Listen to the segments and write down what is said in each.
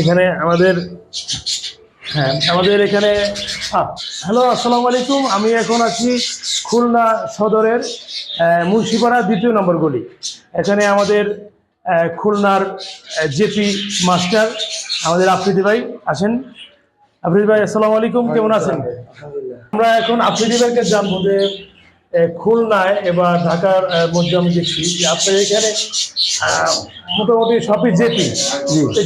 এখানে আমাদের হ্যাঁ আমাদের এখানে হ্যালো আসসালামু আলাইকুম। আমি এখন আছি খুলনা সদরের মুন্সিপাড়া দ্বিতীয় নম্বর গলি। এখানে আমাদের খুলনার জেপি মাস্টার আমাদের আফ্রিদি ভাই আসেন আফ্রিদি ভাই আসসালামু আলাইকুম কেমন আছেন? আমরা এখন আফ্রিদি ভাইকে জানব যে খুলনায় এবার ঢাকার মধ্যে আমি দেখছি যে আপনার এখানে মোটামুটি সবই জেপি।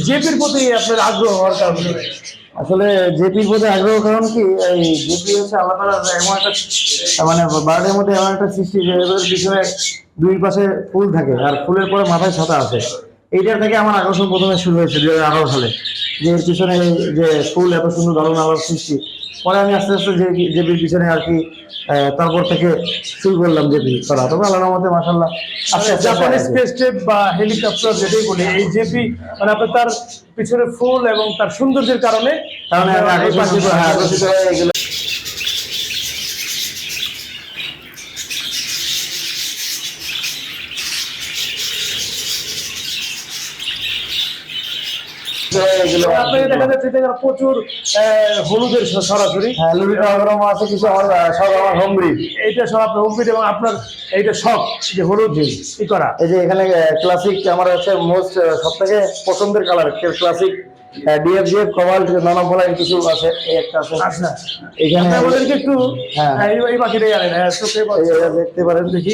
জেপির প্রতি আপনার আগ্রহ হওয়ার কারণে আসলে জেপির প্রতি আগ্রহ কারণ কি এই জেপি হচ্ছে আলাদা এমন একটা মানে বার্ডের মধ্যে এমন একটা সৃষ্টি যে পিছনে দুই পাশে ফুল থাকে আর ফুলের পরে মাথায় ছাতা আছে। এইটার থেকে আমার আকর্ষণ প্রথমে শুরু হয়েছে দুই হাজার সালে। যে এর পিছনে যে ফুল এত সুন্দর ধরন আলোর সৃষ্টি। পরে আমি আস্তে আস্তে যে জেপির পিছনে আর কি তারপর থেকে শুরু করলাম জেপি করা। তবে আল্লাহ রহমতে মাসাল্লাহ জাপানি। স্পেস টেপ বা হেলিকপ্টার যেটাই বলি এই জেপি মানে আপনার তার পিছনে ফুল এবং তার সৌন্দর্যের কারণে কারণে আপনার এই আকর্ষিত হ্যাঁ, আকর্ষিত হয়ে এগুলো এগুলো আপনাকে দেখা যাচ্ছে এখানে প্রচুর হলুদের সরাসরি। হ্যাঁ লুবিটা আছে কিছু সব আমার হোম এইটা সব আপনার হোমফিট এবং আপনার এইটা শখ যে হলুদ ই করা। এই যে এখানে ক্লাসিক আমার হচ্ছে মোস্ট সব থেকে পছন্দের কালার ক্লাসিক ডিএফজিএফ কমাল নানা ফলার কিছু আছে এই একটা আছে। আচ্ছা। এখানে আমাদেরকে একটু হ্যাঁ। হ্যাঁ, এই- পাখিটাই আনেন হ্যাঁ দেখতে পারেন। দেখি।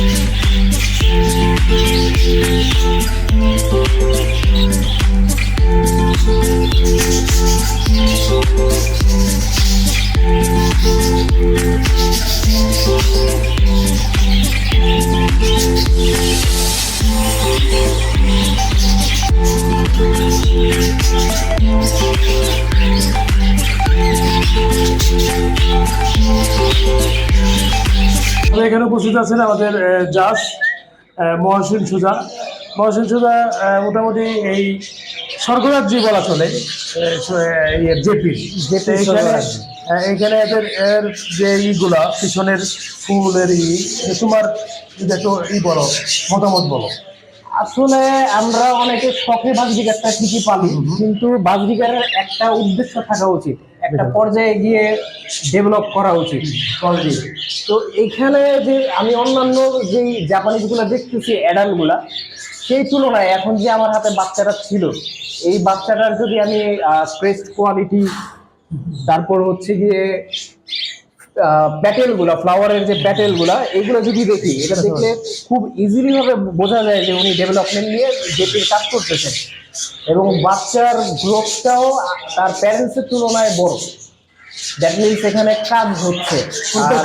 আমাদের এখানে উপস্থিত আছেন আমাদের জাস জাজ মহসিন সুজা। মহসিন সুজা মোটামুটি এই স্বর্গরাজ্যে বলা চলে জেপির জেপি। এখানে স্বর্গরাজ্য। আহ, এখানে এদের এর যে ইগুলা পিছনের ফুলের ই তোমার যদি একটু ই বলো মতামত বলো। আসলে আমরা অনেকে শখে বাজবিকারটা ঠিকই পালি কিন্তু বাজবিকারের একটা উদ্দেশ্য থাকা উচিত একটা পর্যায়ে গিয়ে ডেভেলপ করা উচিত কোয়ালিটি তো এখানে যে আমি অন্যান্য যে জাপানিজগুলা দেখতেছি অ্যাডাল্টগুলা সেই তুলনায় এখন যে আমার হাতে বাচ্চাটা ছিল এই বাচ্চাটার যদি আমি ক্রেস্ট কোয়ালিটি তারপর হচ্ছে গিয়ে প্যাটেলগুলা ফ্লাওয়ারের যে প্যাটেলগুলা এগুলো যদি দেখি এটা দেখলে খুব ইজিলি ভাবে বোঝা যায় যে উনি ডেভেলপমেন্ট নিয়ে জেপির কাজ করতেছেন। এবং বাচ্চার গ্রোথটাও তার প্যারেন্টসের তুলনায় বড়। দ্যাট মিনস এখানে কাজ হচ্ছে।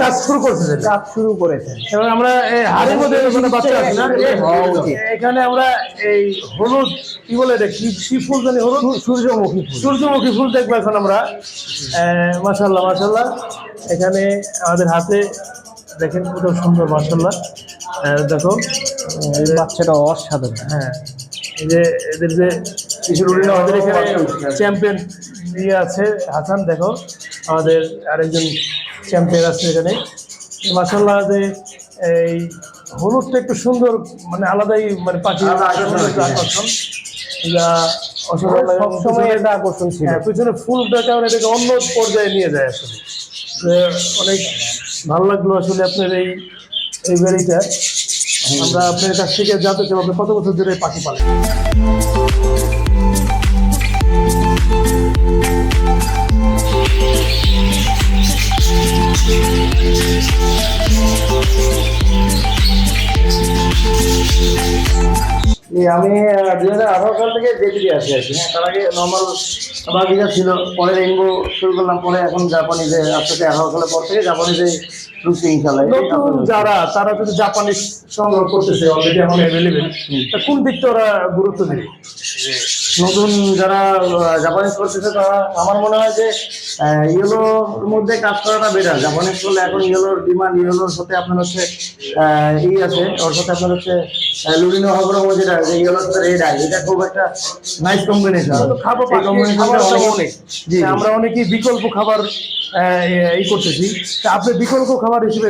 কাজ শুরু করছে কাজ শুরু করেছেন। এবং আমরা এই হাড়ির মধ্যে বাচ্চা আছে না? উচিত। এখানে আমরা এই হলুদ কি বলে এটা? কি কি ফুল জানি? হলুদ? সূর্যমুখী ফুল। সূর্যমুখী ফুল দেখব এখন আমরা। মাসাল্লাহ মাসাল্লাহ এখানে আমাদের হাতে দেখেন কত সুন্দর মাসাল্লাহ দেখো বাচ্চাটা অসাধারণ। হ্যাঁ এই যে এদের যে আমাদের এখানে চ্যাম্পিয়ন ইয়ে আছে হাসান দেখো আমাদের আরেকজন চ্যাম্পিয়ন আছে এখানে। মাসাল্লাহ যে এই হলুদটা একটু সুন্দর মানে আলাদাই মানে পাখি আকর্ষণ আছে। আকর্ষণ। যা অসাধারণ সবসময় এটা আকর্ষণ ছিল। হ্যাঁ পিছনে ফুলটা কেমন এটাকে অন্য পর্যায়ে নিয়ে যায় আসলে। অনেক ভালো লাগল আসলে আপনার এই এই বাড়িটা আমরা আপনার কাছ থেকে জানতে চাই আপনি কত বছর ধরে পাখি পালেন? আমি দুই হাজার আঠারো সাল থেকে জেপিডি আসি আর কি হ্যাঁ তার আগে নর্মাল বাগিচা ছিল পরে রেইনবো শুরু করলাম পরে এখন জাপানিজে আস্তে আস্তে এগারো সালের পর থেকে জাপানিজে রুচি ইনশাল্লাহ নতুন যারা তারা যদি জাপানিজ সংগ্রহ করতেছে অলরেডি এখন অ্যাভেলেবেল তা কোন দিকটা ওরা গুরুত্ব দেবে? নতুন যারা জাপানিজ করতেছে তারা আমার মনে হয় যে ইয়েলোর মধ্যে কাজ করাটা বেটার জাপানিজ করলে এখন ইয়েলোর ডিমান্ড ইয়েলোর সাথে আপনার হচ্ছে ই আছে। ওর সাথে আপনার হচ্ছে লুডিনো হগরম যেটা যে ইয়েলোর সাথে রেড আই এটা খুব একটা নাইস কম্বিনেশন খাব খাবারটা অনেক জি। আমরা অনেকেই বিকল্প খাবার আহ, এই করতেছি। তা আপনি বিকল্প খাবার হিসেবে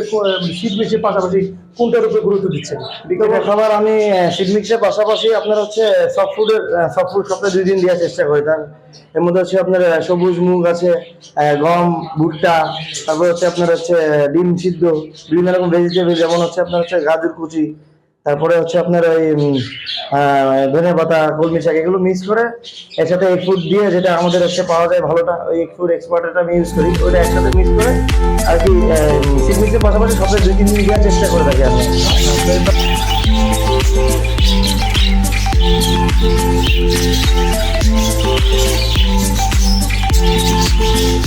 শীত মেশির পাশাপাশি কোনটার উপরে গুরুত্ব দিচ্ছেন। বিকল্প খাবার আমি সিডমিক্সের পাশাপাশি আপনার হচ্ছে সফট ফুডের সপ্তাহে দুই দিন দেওয়ার চেষ্টা করি। তার এর মধ্যে হচ্ছে আপনার সবুজ মুগ আছে গম, ভুট্টা, তারপর হচ্ছে আপনার হচ্ছে ডিম সিদ্ধ, বিভিন্ন রকম ভেজিটেবল যেমন হচ্ছে আপনার হচ্ছে গাজর কুচি তারপরে হচ্ছে আপনার ওই ধনে পাতা, কলমি শাক, এগুলো মিক্স করে এর সাথে এগ ফুড দিয়ে যেটা আমাদের হচ্ছে পাওয়া যায় ভালোটা, ওই এগ ফুড এক্সপার্টটা আমি ইউজ করি, ওইটা একসাথে মিক্স করে আর কি সিডমিক্সের পাশাপাশি সপ্তাহে দুই, তিন দিন দেওয়ার চেষ্টা করে থাকি আমি।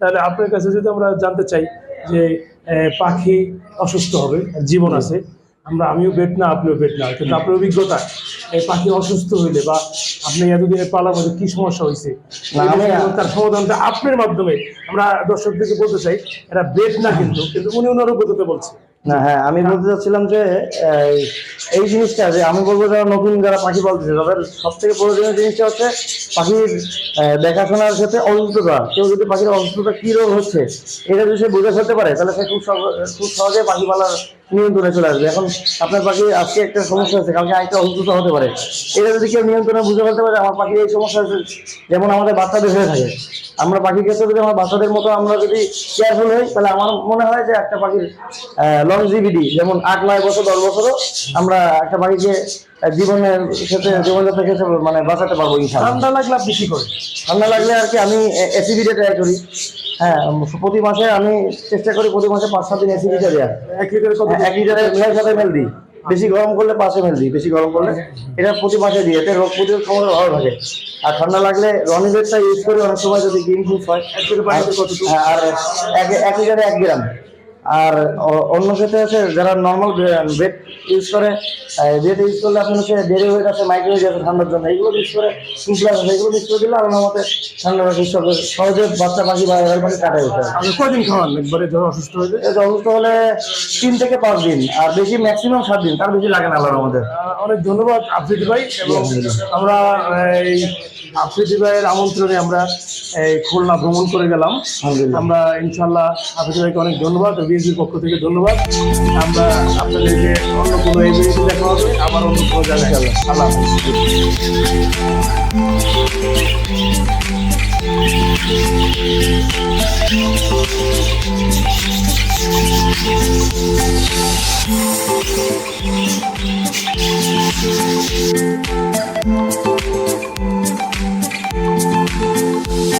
তাহলে আপনার কাছে যদি আমরা জানতে চাই যে পাখি অসুস্থ হবে জীবন আছে আমরা আমিও বেট না আপনিও বেট না কিন্তু আপনার অভিজ্ঞতা এই পাখি অসুস্থ হইলে বা আপনি এতদিনে পালা মধ্যে কি সমস্যা হয়েছে তার সমাধানটা আপনার মাধ্যমে আমরা দর্শকদেরকে বলতে চাই এটা বেট না কিন্তু কিন্তু উনি ওনার অভিজ্ঞতা বলছে। না হ্যাঁ আমি বলতে চাচ্ছিলাম যে এই, জিনিসটা যে আমি বলব যারা নতুন যারা পাখি পালতেছে তাদের সব থেকে প্রয়োজনীয় জিনিসটা হচ্ছে পাখির দেখাশোনার ক্ষেত্রে অসুস্থতা। কেউ যদি পাখির অসুস্থতা কী রোগ হচ্ছে এটা যদি সে বুঝে ফেলতে পারে তাহলে সে খুব খুব সহজে পাখি পালার নিয়ন্ত্রণে চলে আসবে। এখন আপনার পাখি আজকে একটা সমস্যা হচ্ছে কালকে আরেকটা অসুস্থতা হতে পারে। এটা যদি কেউ নিয়ন্ত্রণে বুঝে ফেলতে পারে আমার পাখির এই সমস্যা হচ্ছে যেমন আমাদের বাচ্চাদের হয়ে থাকে। আমরা পাখির ক্ষেত্রে যদি আমার বাচ্চাদের মতো আমরা যদি কেয়ারফুল হই তাহলে আমার মনে হয় যে একটা পাখির লংজিভিটি যেমন আট নয় বছর দশ বছরও আমরা একটা পাখিকে জীবনের ক্ষেত্রে জীবনযাত্রার ক্ষেত্রে মানে বাঁচাতে পারব ঠান্ডা লাগলে আপনি কি করেন? ঠান্ডা লাগলে আর কি আমি এসিবিটা ট্রাই করি। হ্যাঁ প্রতি মাসে আমি চেষ্টা করি প্রতি মাসে পাঁচ সাত দিন এসিবিটা দেওয়ার। এক লিটারে কত এক লিটারে ছয় সাত এমএল দিই। বেশি গরম করলে পাশে মেল দিই বেশি গরম করলে এটা প্রতি মাসে দিই এতে রোগ প্রতিরোধ ক্ষমতা ভালো থাকে। আর ঠান্ডা লাগলে রনিবেটটা ইউজ করে অনেক সময় যদি গ্রিন ফুড হয়? হ্যাঁ, আর এক এক লিটারে এক গ্রাম। আর অন্য ক্ষেত্রে আছে যারা নর্মাল বেড ইউজ করে বেড ইউজ করলে আপনার হচ্ছে ডেরি ওয়েট আছে মাইক্রোওয়েভ আছে ঠান্ডার জন্য। এগুলো ইউজ করে আছে এগুলো মিক্স করে দিলে আমার মতে ঠান্ডা সুস্থ হবে সহজে বাচ্চা পাখি বা এবার পাখি কাটাই উঠে আপনি কয়দিন খাওয়ান একবারে? যখন অসুস্থ হয়ে যায়। অসুস্থ হলে তিন থেকে পাঁচ দিন আর বেশি ম্যাক্সিমাম সাত দিন তার বেশি লাগে না আল্লাহর মধ্যে আহ, অনেক ধন্যবাদ আফ্রিদি ভাই এবং আমরা এই আফ্রিদি ভাইয়ের আমন্ত্রণে আমরা এই খুলনা ভ্রমণ করে গেলাম। আমরা ইনশাল্লাহ আফ্রিদি ভাইকে অনেক ধন্যবাদ। বিএসবির পক্ষ থেকে ধন্যবাদ। আমরা আপনাদেরকে অন্য কোনো ভিডিওতে দেখা হবে। আবার অন্য কোনো জায়গায় আল্লাহ